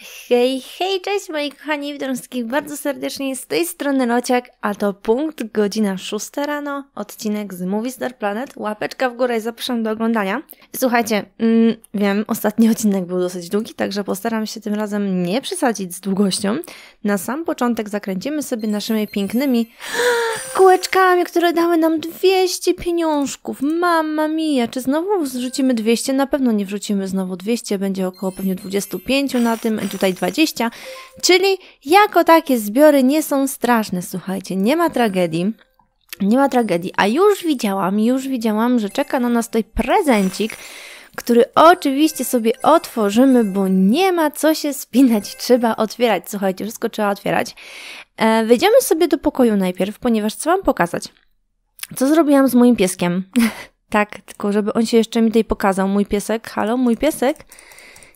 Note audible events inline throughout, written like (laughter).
Hej, hej, cześć moi kochani, witam bardzo serdecznie z tej strony Lociak, a to punkt, godzina 6 rano, odcinek z Movie Star Planet, łapeczka w górę i zapraszam do oglądania. Słuchajcie, mm, wiem, ostatni odcinek był dosyć długi, także postaram się tym razem nie przesadzić z długością. Na sam początek zakręcimy sobie naszymi pięknymi (gasps) kółeczkami, które dały nam 200 pieniążków. Mamma mia, czy znowu wrzucimy 200? Na pewno nie wrzucimy znowu 200, będzie około pewnie 25 na tym, tutaj 20. Czyli jako takie zbiory nie są straszne, słuchajcie, nie ma tragedii. Nie ma tragedii, a już widziałam, już widziałam, że czeka na nas tutaj prezencik, który oczywiście sobie otworzymy, bo nie ma co się spinać, trzeba otwierać. Słuchajcie, wszystko trzeba otwierać. E, wejdziemy sobie do pokoju najpierw, ponieważ chcę Wam pokazać, co zrobiłam z moim pieskiem. (laughs) tak, tylko żeby on się jeszcze mi tutaj pokazał. Mój piesek, halo, mój piesek.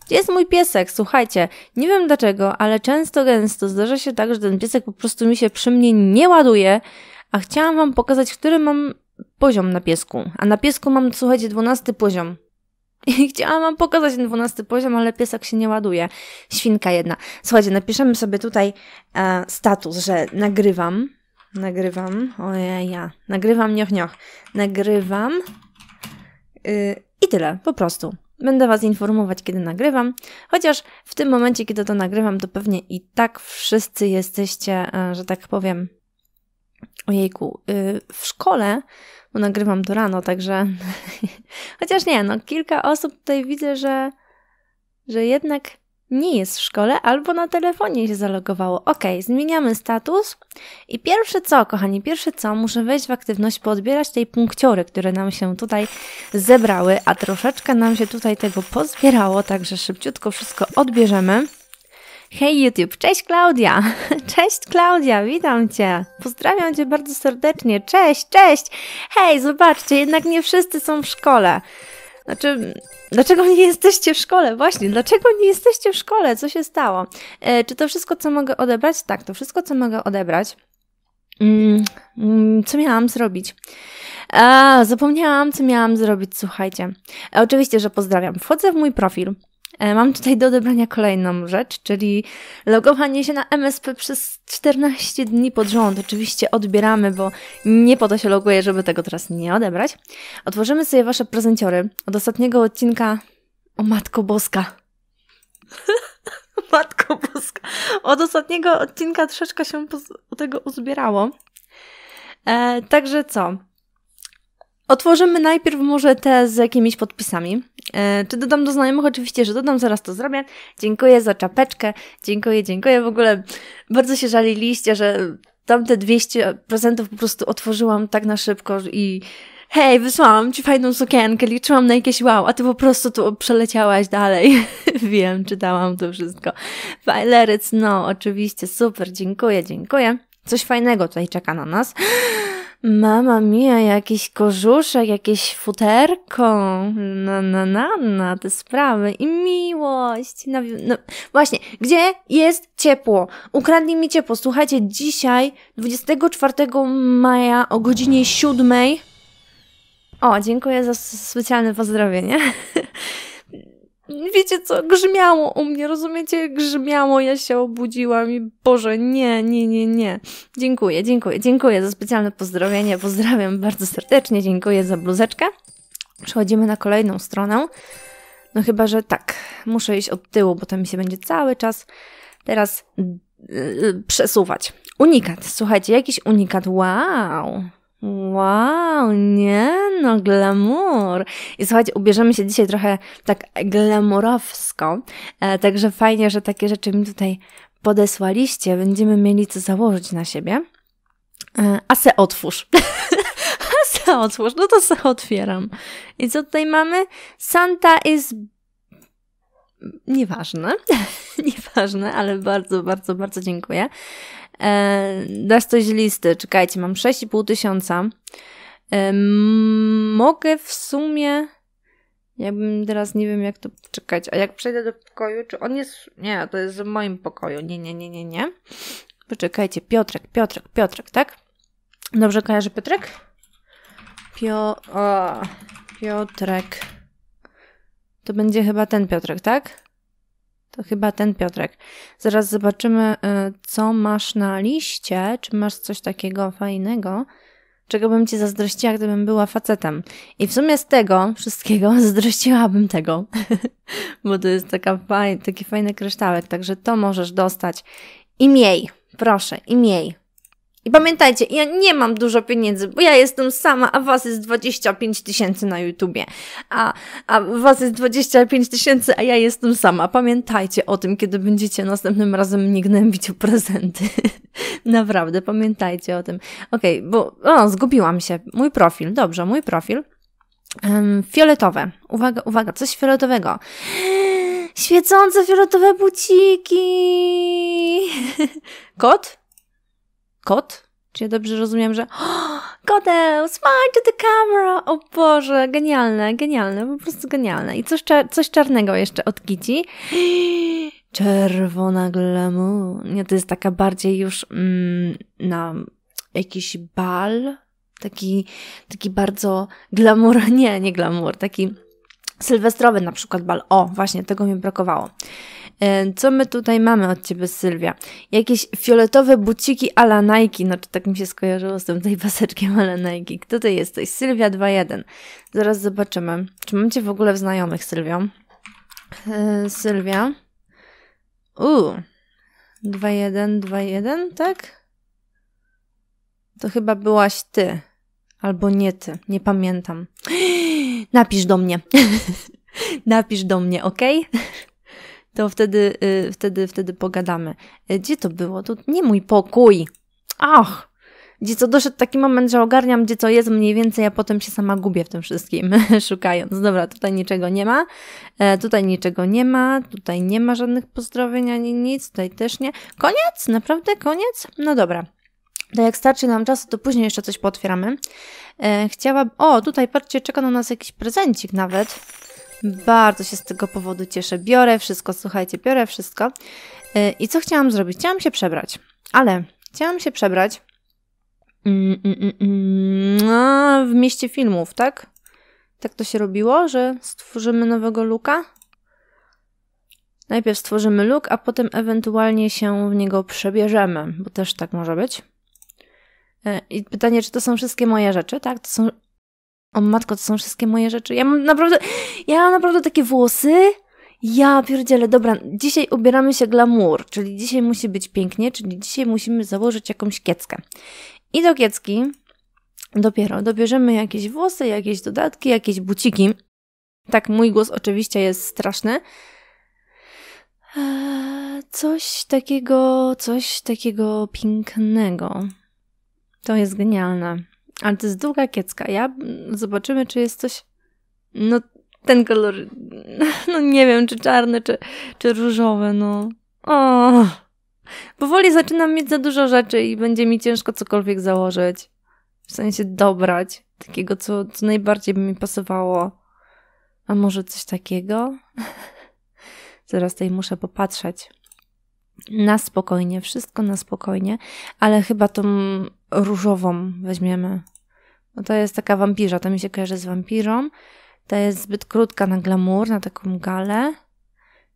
Gdzie jest mój piesek? Słuchajcie, nie wiem dlaczego, ale często, gęsto zdarza się tak, że ten piesek po prostu mi się przy mnie nie ładuje, a chciałam Wam pokazać, który mam poziom na piesku. A na piesku mam, słuchajcie, 12 poziom. (laughs) Chciałam Wam pokazać ten 12 poziom, ale piesek się nie ładuje. Świnka jedna. Słuchajcie, napiszemy sobie tutaj e, status, że nagrywam. Nagrywam. Ojej, ja. Nagrywam nioch, nioch. Nagrywam. Yy, I tyle, po prostu. Będę Was informować, kiedy nagrywam, chociaż w tym momencie, kiedy to nagrywam, to pewnie i tak wszyscy jesteście, e, że tak powiem, ojejku, y, w szkole, bo nagrywam to rano, także (laughs) chociaż nie, no kilka osób tutaj widzę, że, że jednak nie jest w szkole albo na telefonie się zalogowało. Ok, zmieniamy status i pierwsze co, kochani, pierwsze co, muszę wejść w aktywność, poodbierać tej punkciory, które nam się tutaj zebrały, a troszeczkę nam się tutaj tego pozbierało, także szybciutko wszystko odbierzemy. Hej YouTube, cześć Klaudia! (laughs) Cześć Klaudia, witam Cię! Pozdrawiam Cię bardzo serdecznie, cześć, cześć! Hej, zobaczcie, jednak nie wszyscy są w szkole. Znaczy, dlaczego nie jesteście w szkole? Właśnie, dlaczego nie jesteście w szkole? Co się stało? E, czy to wszystko, co mogę odebrać? Tak, to wszystko, co mogę odebrać. Mm, mm, co miałam zrobić? A, zapomniałam, co miałam zrobić, słuchajcie. E, oczywiście, że pozdrawiam. Wchodzę w mój profil. E, mam tutaj do odebrania kolejną rzecz, czyli logowanie się na MSP przez 14 dni pod rząd. Oczywiście odbieramy, bo nie po to się loguję, żeby tego teraz nie odebrać. Otworzymy sobie Wasze prezenciory od ostatniego odcinka o Matko Boska. (laughs) Matko Boska. Od ostatniego odcinka troszeczkę się tego uzbierało. E, także co? Otworzymy najpierw może te z jakimiś podpisami. E, czy dodam do znajomych? Oczywiście, że dodam, zaraz to zrobię. Dziękuję za czapeczkę. Dziękuję, dziękuję. W ogóle bardzo się żaliliście, że tamte 200 prezentów po prostu otworzyłam tak na szybko i hej, wysłałam ci fajną sukienkę, liczyłam na jakieś wow, a ty po prostu tu przeleciałaś dalej. (laughs) Wiem, czytałam to wszystko. Fajleryc, no, oczywiście, super, dziękuję, dziękuję. Coś fajnego tutaj czeka na nas. Mama mia, jakiś kożuszek, jakieś futerko, na, na, na, na te sprawy i miłość. No, no, właśnie, gdzie jest ciepło? Ukradli mi ciepło. Słuchajcie, dzisiaj, 24 maja o godzinie 7. O, dziękuję za specjalne pozdrowienie. (laughs) wiecie co, grzmiało u mnie, rozumiecie? Grzmiało, ja się obudziłam i Boże, nie, nie, nie, nie. Dziękuję, dziękuję, dziękuję za specjalne pozdrowienie, pozdrawiam bardzo serdecznie, dziękuję za bluzeczkę. Przechodzimy na kolejną stronę. No chyba, że tak, muszę iść od tyłu, bo to mi się będzie cały czas teraz yy, przesuwać. Unikat, słuchajcie, jakiś unikat, wow! Wow, nie no, glamour. I słuchajcie, ubierzemy się dzisiaj trochę tak glamurowsko, e, także fajnie, że takie rzeczy mi tutaj podesłaliście. Będziemy mieli co założyć na siebie. E, a se otwórz. (laughs) a se otwórz, no to se otwieram. I co tutaj mamy? Santa is Nieważne, (laughs) nieważne, ale bardzo, bardzo, bardzo dziękuję. E, dasz coś listy, czekajcie, mam 6,5 tysiąca. E, mogę w sumie, jakbym teraz nie wiem jak to, czekać, a jak przejdę do pokoju, czy on jest, nie, to jest w moim pokoju, nie, nie, nie, nie, nie. Poczekajcie, Piotrek, Piotrek, Piotrek, tak? Dobrze kojarzy Piotrek? Pio, o, Piotrek. To będzie chyba ten Piotrek, tak? To chyba ten Piotrek. Zaraz zobaczymy, y, co masz na liście. Czy masz coś takiego fajnego, czego bym ci zazdrościła, gdybym była facetem. I w sumie z tego wszystkiego (laughs) zazdrościłabym tego, (laughs) bo to jest taka faj, taki fajny kryształek, także to możesz dostać. I miej, proszę, i miej. I pamiętajcie, ja nie mam dużo pieniędzy, bo ja jestem sama, a was jest 25 tysięcy na YouTubie. A, a was jest 25 tysięcy, a ja jestem sama. Pamiętajcie o tym, kiedy będziecie następnym razem mnie gnębić o prezenty. (laughs) Naprawdę, pamiętajcie o tym. Okej, okay, bo o, zgubiłam się. Mój profil, dobrze, mój profil. Um, fioletowe. Uwaga, uwaga, coś fioletowego. (gasps) Świecące fioletowe buciki. (laughs) Kot? Kot? Czy ja dobrze rozumiem, że oh, koteł, smile to the camera! O Boże, genialne, genialne, po prostu genialne. I coś, coś czarnego jeszcze od Kitty. (gasps) Czerwona glamour. Nie, to jest taka bardziej już mm, na jakiś bal. Taki, taki bardzo glamour, (laughs) nie, nie glamour, taki sylwestrowy na przykład bal. O, właśnie, tego mi brakowało. E, co my tutaj mamy od Ciebie, Sylwia? Jakieś fioletowe buciki ala Nike, znaczy tak mi się skojarzyło z tym tej paseczkiem ala Nike. Kto ty jesteś? Sylwia 2.1. Zaraz zobaczymy. Czy mam Cię w ogóle w znajomych, Sylwia? Yy, Sylwia. Uuu. 2.1, 2.1, tak? To chyba byłaś Ty. Albo nie Ty. Nie pamiętam. (gasps) Napisz do mnie. (laughs) Napisz do mnie, ok? To wtedy, y, wtedy, wtedy pogadamy. Y, gdzie to było? To nie mój pokój. Ach! Gdzie co doszedł taki moment, że ogarniam, gdzie co jest mniej więcej, a potem się sama gubię w tym wszystkim, (laughs) szukając. Dobra, tutaj niczego nie ma, e, tutaj niczego nie ma, tutaj nie ma żadnych pozdrowień ani nic, tutaj też nie. Koniec? Naprawdę koniec? No dobra. To jak starczy nam czasu, to później jeszcze coś potwieramy. E, chciałabym... O, tutaj patrzcie, czeka na nas jakiś prezencik nawet. Bardzo się z tego powodu cieszę. Biorę wszystko, słuchajcie, biorę wszystko. Y, I co chciałam zrobić? Chciałam się przebrać, ale chciałam się przebrać mm, mm, mm, w mieście filmów, tak? Tak to się robiło, że stworzymy nowego luka. Najpierw stworzymy look, a potem ewentualnie się w niego przebierzemy, bo też tak może być. Y, I pytanie, czy to są wszystkie moje rzeczy? Tak, to są o matko, to są wszystkie moje rzeczy. Ja mam naprawdę, ja mam naprawdę takie włosy. Ja pierdzielę, dobra, dzisiaj ubieramy się glamour, czyli dzisiaj musi być pięknie, czyli dzisiaj musimy założyć jakąś kieckę. I do kiecki dopiero dobierzemy jakieś włosy, jakieś dodatki, jakieś buciki. Tak, mój głos oczywiście jest straszny. Eee, coś takiego, coś takiego pięknego. To jest genialne. Ale to jest długa kiecka. Ja zobaczymy, czy jest coś. No, ten kolor. (laughs) No nie wiem, czy czarny, czy, czy różowy, no. O! Powoli zaczynam mieć za dużo rzeczy i będzie mi ciężko cokolwiek założyć. W sensie dobrać. Takiego, co, co najbardziej by mi pasowało. A może coś takiego? (laughs) Zaraz tutaj muszę popatrzeć. Na spokojnie, wszystko na spokojnie, ale chyba tą różową weźmiemy. No to jest taka wampirza, to mi się kojarzy z wampirą. To jest zbyt krótka na glamour, na taką galę.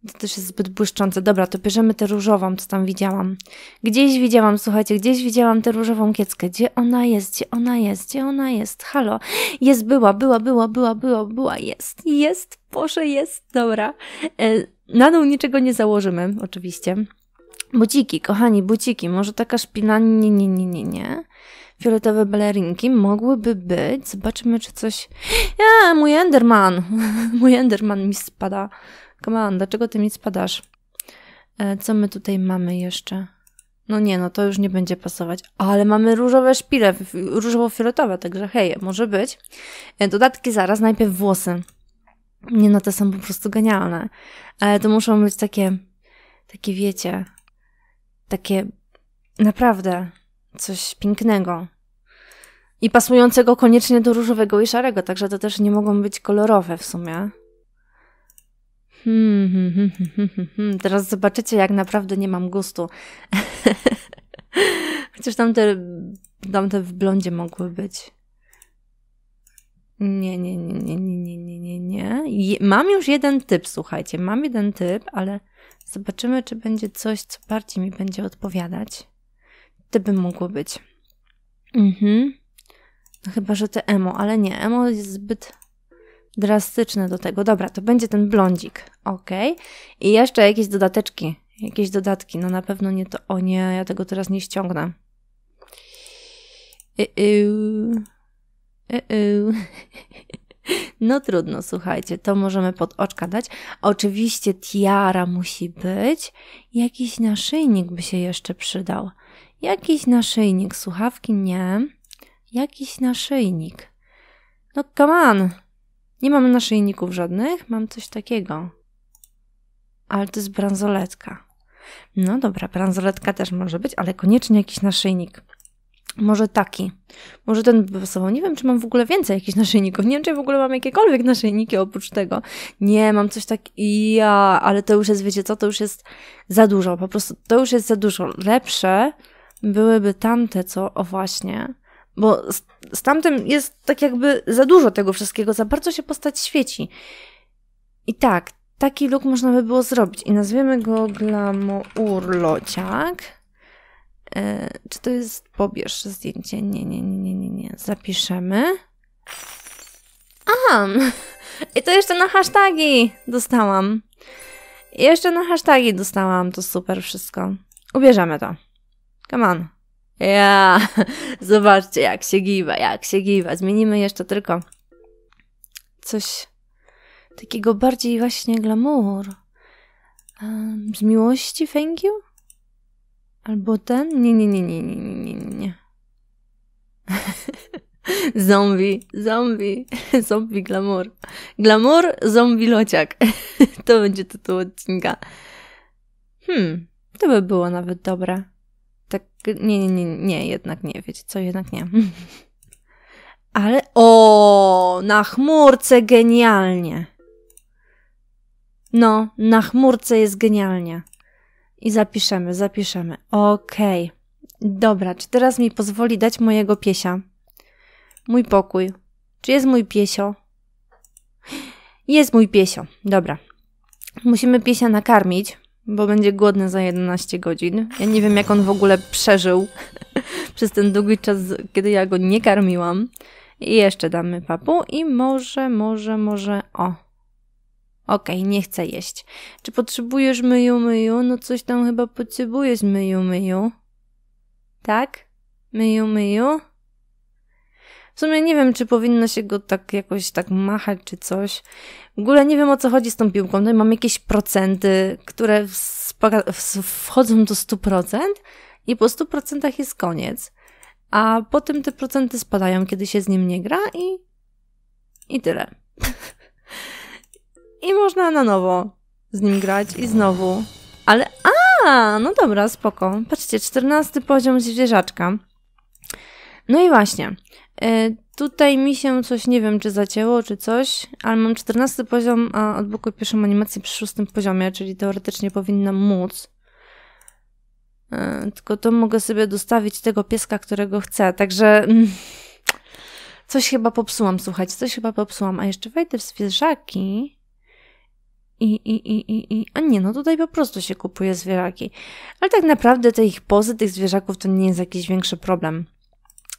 To też jest zbyt błyszczące. Dobra, to bierzemy tę różową, co tam widziałam. Gdzieś widziałam, słuchajcie, gdzieś widziałam tę różową kieckę. Gdzie ona jest? Gdzie ona jest? Gdzie ona jest? Halo? Jest, była, była, była, była, była, była, jest, jest, Boże, jest. Dobra. E, na dół niczego nie założymy, oczywiście. Buciki, kochani, buciki. Może taka szpina? Nie, nie, nie, nie, nie. Fioletowe balerinki mogłyby być. Zobaczymy, czy coś... Ja, mój Enderman! (laughs) mój Enderman mi spada. Come on, dlaczego ty mi spadasz? E, co my tutaj mamy jeszcze? No nie, no to już nie będzie pasować. Ale mamy różowe szpile, różowo-fioletowe, także hej, może być. E, dodatki zaraz, najpierw włosy. Nie no, te są po prostu genialne. Ale to muszą być takie, takie wiecie, takie naprawdę coś pięknego. I pasującego koniecznie do różowego i szarego, także to też nie mogą być kolorowe w sumie. Hmm, hmm, hmm, hmm Teraz zobaczycie, jak naprawdę nie mam gustu. (laughs) Chociaż tamte, tamte w blondzie mogły być. Nie, nie, nie, nie, nie, nie, nie, nie. Mam już jeden typ, słuchajcie. Mam jeden typ, ale Zobaczymy, czy będzie coś, co bardziej mi będzie odpowiadać. To by mogło być. Mhm. No chyba, że te emo, ale nie, emo jest zbyt drastyczne do tego. Dobra, to będzie ten blondzik. Ok. I jeszcze jakieś dodateczki. Jakieś dodatki. No na pewno nie to. O nie, ja tego teraz nie ściągnę. Y-y. Y-y. (laughs) No trudno, słuchajcie, to możemy pod oczka dać. Oczywiście tiara musi być. Jakiś naszyjnik by się jeszcze przydał. Jakiś naszyjnik, słuchawki nie. Jakiś naszyjnik. No come on. Nie mam naszyjników żadnych, mam coś takiego. Ale to jest bransoletka. No dobra, bransoletka też może być, ale koniecznie jakiś naszyjnik. Może taki. Może ten by pasował. Nie wiem, czy mam w ogóle więcej jakichś (laughs) naszyjników. Nie wiem, czy w ogóle mam jakiekolwiek naszyjniki oprócz tego. Nie, mam coś takiego. Ja, ale to już jest, wiecie co, to już jest za dużo. Po prostu to już jest za dużo. Lepsze byłyby tamte, co, o właśnie. Bo z, z tamtym jest tak jakby za dużo tego wszystkiego, za bardzo się postać świeci. I tak, taki look można by było zrobić. I nazwiemy go Glamourlociak. E, czy to jest pobierz zdjęcie? Nie, nie, nie, nie, nie. Zapiszemy. Aha! I to jeszcze na hasztagi dostałam. I jeszcze na hasztagi dostałam. To super wszystko. Ubierzemy to. Come on. Ja, (laughs) zobaczcie jak się giwa, jak się giwa. Zmienimy jeszcze tylko coś takiego bardziej właśnie glamour. Um, z miłości, thank you? Albo ten? Nie, nie, nie, nie, nie, nie, nie, nie. (laughs) zombie, zombie, (laughs) zombie glamour. Glamour, zombie lociak. (laughs) to będzie tytuł odcinka. Hmm, to by było nawet dobre. Tak, nie, nie, nie, nie, jednak nie, wiecie co, jednak nie. Ale, o, na chmurce genialnie. No, na chmurce jest genialnie. I zapiszemy, zapiszemy. Okej. Okay. Dobra, czy teraz mi pozwoli dać mojego piesia? Mój pokój. Czy jest mój piesio? Jest mój piesio. Dobra. Musimy piesia nakarmić, bo będzie głodny za 11 godzin. Ja nie wiem, jak on w ogóle przeżył (laughs) przez ten długi czas, kiedy ja go nie karmiłam. I jeszcze damy papu i może, może, może, o, Okej, okay, nie chcę jeść. Czy potrzebujesz myju, myju? No coś tam chyba potrzebujesz myju, myju. Tak? Myju, myju? W sumie nie wiem, czy powinno się go tak jakoś tak machać, czy coś. W ogóle nie wiem, o co chodzi z tą piłką. No mam jakieś procenty, które wchodzą do 100% i po 100% jest koniec. A potem te procenty spadają, kiedy się z nim nie gra i... i tyle. (laughs) i można na nowo z nim grać i znowu. Ale a, no dobra, spoko. Patrzcie, 14 poziom zwierzaczka. No i właśnie. Y, tutaj mi się coś, nie wiem, czy zacięło, czy coś, ale mam 14 poziom, a odblokuję pierwszą animację przy szóstym poziomie, czyli teoretycznie powinnam móc. Y, tylko to mogę sobie dostawić tego pieska, którego chcę, także... Mm, coś chyba popsułam, słuchajcie, coś chyba popsułam. A jeszcze wejdę w zwierzaki. I, i, i, i, i, a nie, no tutaj po prostu się kupuje zwierzaki. Ale tak naprawdę te ich pozy tych zwierzaków to nie jest jakiś większy problem.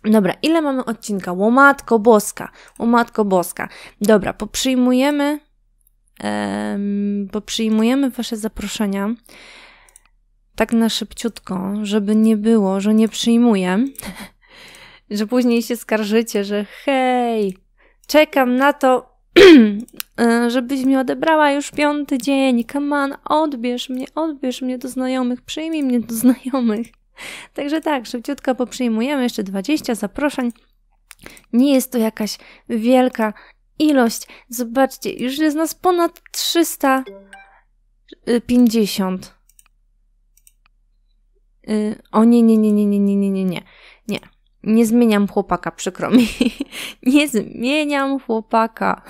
Dobra, ile mamy odcinka? Łomatko boska, łomatko boska. Dobra, poprzyjmujemy, um, poprzyjmujemy wasze zaproszenia tak na szybciutko, żeby nie było, że nie przyjmuję, (laughs) że później się skarżycie, że hej, czekam na to, (clears throat) E, żebyś mi odebrała już piąty dzień. Come on, odbierz mnie, odbierz mnie do znajomych, przyjmij mnie do znajomych. (laughs) Także tak, szybciutko poprzyjmujemy jeszcze 20 zaproszeń. Nie jest to jakaś wielka ilość. Zobaczcie, już jest nas ponad 350. E, e, o nie, nie, nie, nie, nie, nie, nie, nie nie. Zmieniam chłopaka, przykro mi. (laughs) nie zmieniam chłopaka.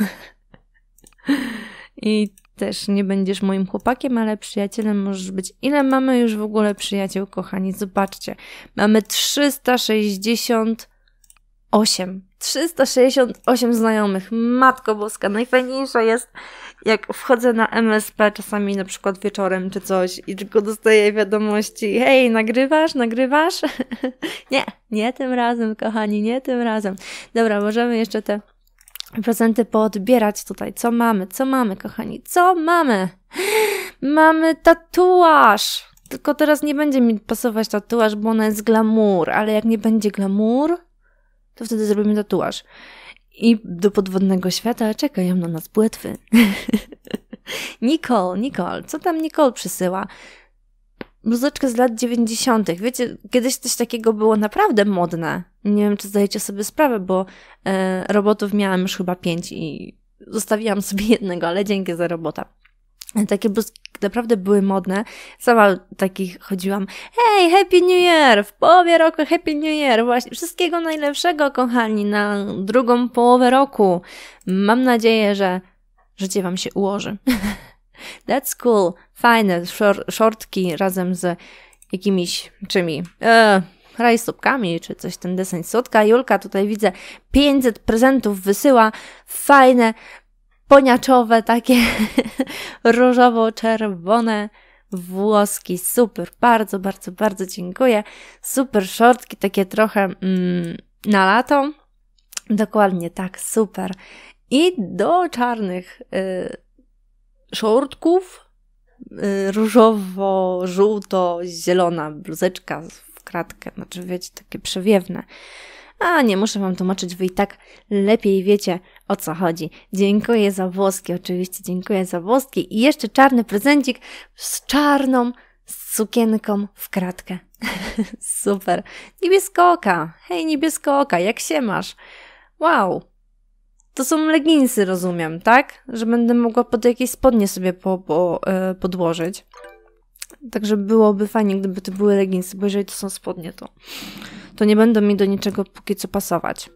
I też nie będziesz moim chłopakiem, ale przyjacielem możesz być. Ile mamy już w ogóle przyjaciół, kochani? Zobaczcie. Mamy 368 368. 368 znajomych. Matko Boska, najfajniejsze jest, jak wchodzę na MSP czasami na przykład wieczorem czy coś i tylko dostaję wiadomości, hej, nagrywasz, nagrywasz? (laughs) nie, nie tym razem, kochani, nie tym razem. Dobra, możemy jeszcze te prezenty poodbierać tutaj. Co mamy? Co mamy, kochani? Co mamy? (gasps) Mamy tatuaż! Tylko teraz nie będzie mi pasować tatuaż, bo ona jest glamour, ale jak nie będzie glamour, to wtedy zrobimy tatuaż. I do podwodnego świata czekają na nas płetwy. (laughs) Nicole, Nicole, co tam Nicole przysyła? Bluzeczkę z lat 90. Wiecie, kiedyś coś takiego było naprawdę modne. Nie wiem, czy zdajecie sobie sprawę, bo e, robotów miałam już chyba pięć i zostawiłam sobie jednego, ale dzięki za robota. Takie bluzki naprawdę były modne. Sama takich chodziłam. Hej, Happy New Year! W połowie roku Happy New Year! Właśnie wszystkiego najlepszego, kochani, na drugą połowę roku. Mam nadzieję, że życie Wam się ułoży. (laughs) That's cool. Fajne shortki razem z jakimiś czymi. E, rajstopkami, czy coś ten deseń słodka. Julka tutaj widzę 500 prezentów wysyła. Fajne, poniaczowe, takie (laughs) różowo-czerwone włoski. Super, bardzo, bardzo, bardzo dziękuję. Super shortki, takie trochę mm, na lato. Dokładnie tak, super. I do czarnych y, shortków y, różowo-żółto-zielona bluzeczka w kratkę, znaczy wiecie, takie przewiewne. A nie muszę wam tłumaczyć, wy i tak lepiej wiecie o co chodzi. Dziękuję za włoski, oczywiście dziękuję za włoski. I jeszcze czarny prezencik z czarną sukienką w kratkę. (laughs) Super. Niebieskooka. Hej, niebieskooka, jak się masz? Wow. To są leginsy, rozumiem, tak? Że będę mogła pod jakieś spodnie sobie po, po, e, podłożyć. Także byłoby fajnie, gdyby to były leginsy, bo jeżeli to są spodnie, to, to nie będą mi do niczego póki co pasować.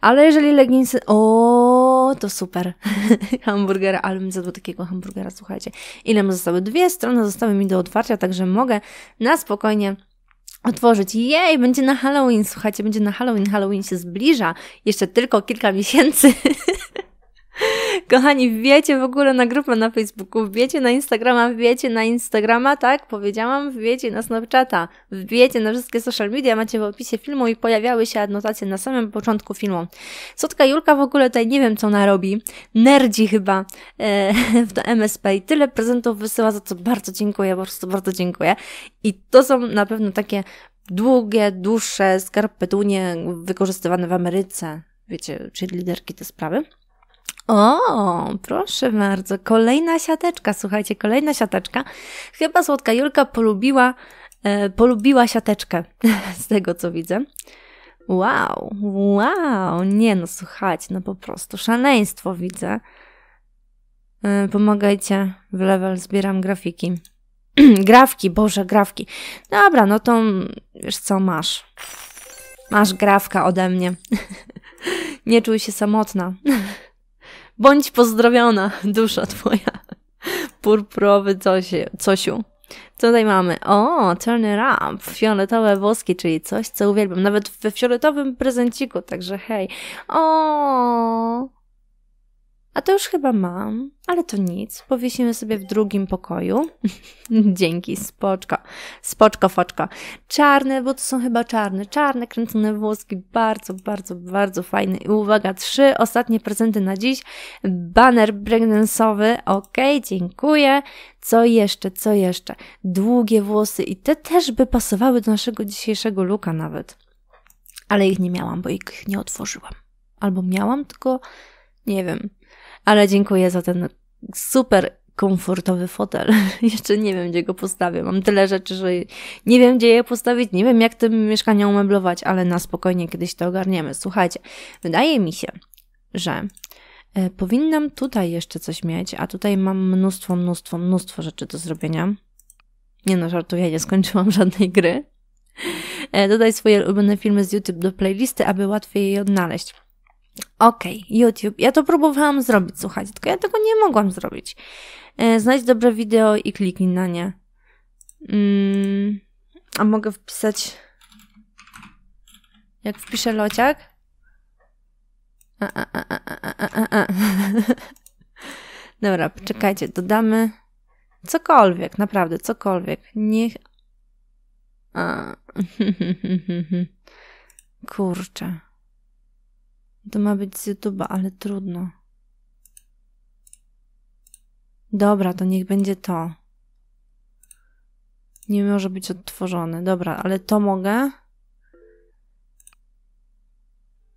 Ale jeżeli leginsy... O, to super. (laughs) hamburgera, ale bym zjadła takiego hamburgera, słuchajcie. Ile mi zostały? Dwie strony zostały mi do otwarcia, także mogę na spokojnie otworzyć. Jej, będzie na Halloween, słuchajcie, będzie na Halloween. Halloween się zbliża. Jeszcze tylko kilka miesięcy. (laughs) Kochani, wbijecie w ogóle na grupę na Facebooku, wbijecie na Instagrama, wbijecie na Instagrama, tak? Powiedziałam, wbijecie na Snapchata, wbijecie na wszystkie social media, macie w opisie filmu i pojawiały się adnotacje na samym początku filmu. Sotka Julka w ogóle tutaj nie wiem, co ona robi. Nerdzi chyba e, (laughs) w to MSP i tyle prezentów wysyła, za co bardzo dziękuję, po prostu bardzo dziękuję. I to są na pewno takie długie, dłuższe skarpetunie wykorzystywane w Ameryce. Wiecie, czyli liderki te sprawy. O, proszę bardzo. Kolejna siateczka. Słuchajcie, kolejna siateczka. Chyba słodka Julka polubiła, e, polubiła siateczkę, (laughs) z tego co widzę. Wow, wow. Nie no, słuchajcie, no po prostu szaleństwo widzę. E, pomagajcie, w level zbieram grafiki. (clears throat) grafki, Boże, grafki. Dobra, no to wiesz co, masz. Masz grafka ode mnie. (laughs) Nie czuj się samotna. (laughs) Bądź pozdrowiona, dusza twoja. Purpurowy cosie, cosiu. Co tutaj mamy? O, turn it up. Fioletowe woski, czyli coś, co uwielbiam. Nawet we fioletowym prezenciku, także hej. O, a to już chyba mam, ale to nic. Powiesimy sobie w drugim pokoju. (laughs) Dzięki, spoczko. Spoczko, foczko. Czarne, bo to są chyba czarne. Czarne, kręcone włoski. Bardzo, bardzo, bardzo fajny. I uwaga, trzy ostatnie prezenty na dziś. Banner breakdance'owy. Ok, dziękuję. Co jeszcze, co jeszcze? Długie włosy i te też by pasowały do naszego dzisiejszego luka nawet. Ale ich nie miałam, bo ich nie otworzyłam. Albo miałam, tylko nie wiem ale dziękuję za ten super komfortowy fotel. (laughs) Jeszcze nie wiem, gdzie go postawię. Mam tyle rzeczy, że nie wiem, gdzie je postawić, nie wiem, jak tym mieszkanie umeblować, ale na spokojnie kiedyś to ogarniemy. Słuchajcie, wydaje mi się, że e, powinnam tutaj jeszcze coś mieć, a tutaj mam mnóstwo, mnóstwo, mnóstwo rzeczy do zrobienia. Nie no, żartuję, nie skończyłam (laughs) żadnej gry. E, dodaj swoje ulubione filmy z YouTube do playlisty, aby łatwiej je odnaleźć. Okej, okay, YouTube. Ja to próbowałam zrobić, słuchajcie, tylko ja tego nie mogłam zrobić. E, znajdź dobre wideo i kliknij na nie. Mm, a mogę wpisać. Jak wpiszę lociak? A, a, a. (laughs) Dobra, czekajcie, dodamy cokolwiek, naprawdę, cokolwiek. Niech. A. (laughs) Kurczę. To ma być z YouTube'a, ale trudno. Dobra, to niech będzie to. Nie może być odtworzone. Dobra, ale to mogę.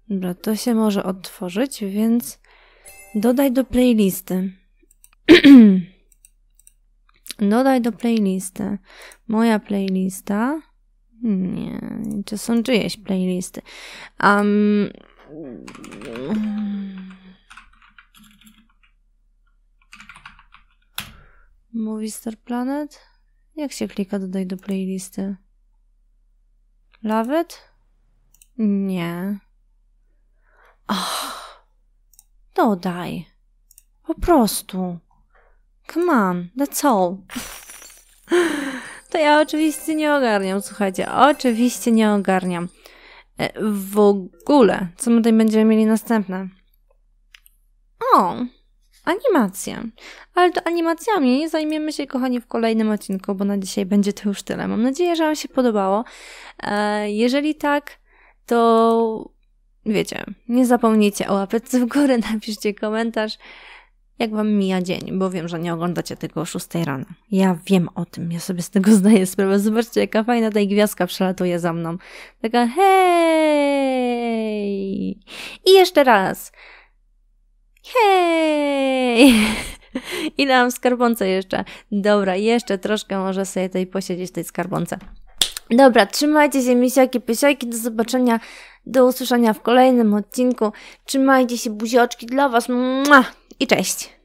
Dobra, to się może odtworzyć, więc dodaj do playlisty. (clears throat) dodaj do playlisty. Moja playlista. Nie, to są czyjeś playlisty. Um, Movie Star Planet? Jak się klika dodaj do playlisty? Love it? Nie. Ach, dodaj. Po prostu. Come on, that's all. To ja oczywiście nie ogarniam, słuchajcie, oczywiście nie ogarniam. E, w ogóle, co my tutaj będziemy mieli następne? O, animacja. Ale to animacjami zajmiemy się, kochani, w kolejnym odcinku, bo na dzisiaj będzie to już tyle. Mam nadzieję, że Wam się podobało. E, jeżeli tak, to wiecie, nie zapomnijcie o łapeczce w górę, (laughs) napiszcie komentarz, jak wam mija dzień, bo wiem, że nie oglądacie tego o 6 rano. Ja wiem o tym, ja sobie z tego (laughs) zdaję sprawę. Zobaczcie, jaka fajna ta gwiazdka przelatuje za mną. Taka hej! I jeszcze raz. Hej! (laughs) I dam skarbonce jeszcze. Dobra, jeszcze troszkę może sobie tutaj posiedzieć tej skarbonce. Dobra, trzymajcie się, misiaki, pysiaki, do zobaczenia, do usłyszenia w kolejnym odcinku. Trzymajcie się, buzioczki dla Was. Mua! I cześć!